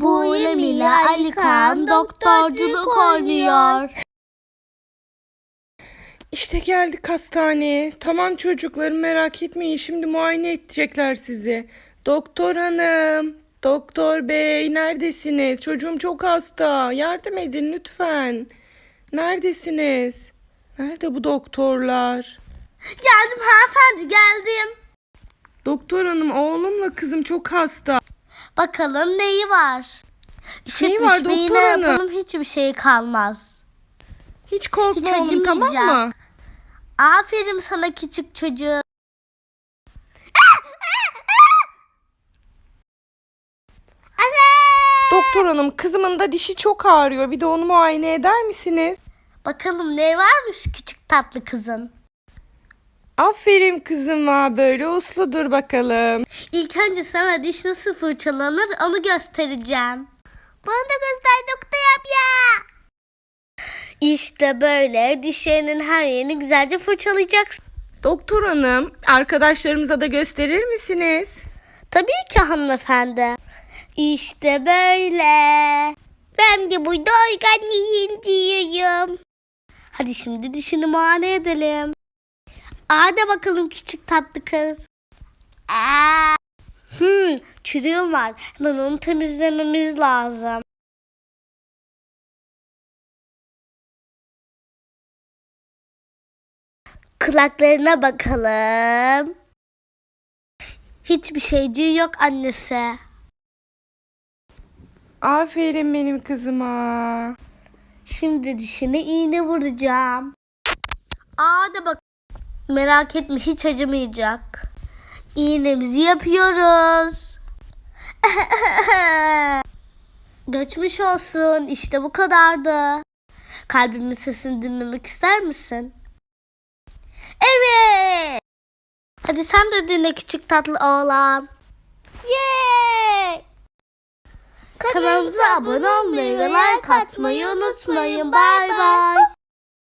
Buğra Mila Ali Kaan doktorculuk oynuyor. İşte geldik hastaneye. Tamam çocuklarım merak etmeyin. Şimdi muayene edecekler sizi. Doktor hanım, doktor bey neredesiniz? Çocuğum çok hasta. Yardım edin lütfen. Neredesiniz? Nerede bu doktorlar? Geldim hanımefendi geldim. Doktor hanım oğlumla kızım çok hasta. Bakalım neyi var? Neyi var doktor hanım? yapalım hiçbir şey kalmaz. Hiç korkma Hiç oğlum tamam mı? Aferin sana küçük çocuğum. Doktor hanım kızımın da dişi çok ağrıyor. Bir de onu muayene eder misiniz? Bakalım ne varmış küçük tatlı kızın. Aferin kızıma böyle usludur bakalım. İlk önce sana diş nasıl fırçalanır onu göstereceğim. Bana da göster doktor yap ya. İşte böyle dişlerinin her yerini güzelce fırçalayacaksın. Doktor hanım arkadaşlarımıza da gösterir misiniz? Tabii ki hanımefendi. İşte böyle. Ben de burada organ yiyorum. Hadi şimdi dişini muayene edelim. Hadi bakalım küçük tatlı kız. Aa. Hmm, çürüğüm var. Hemen onu temizlememiz lazım. Kulaklarına bakalım. Hiçbir şeyciği yok annesi. Aferin benim kızıma. Şimdi dişine iğne vuracağım. Aa da bak. Merak etme hiç acımayacak. İğnemizi yapıyoruz. Geçmiş olsun. İşte bu kadardı. Kalbimin sesini dinlemek ister misin? Evet. Hadi sen de dinle küçük tatlı oğlan. Yay! Kanalımıza abone olmayı ve like atmayı unutmayın. Bay bay.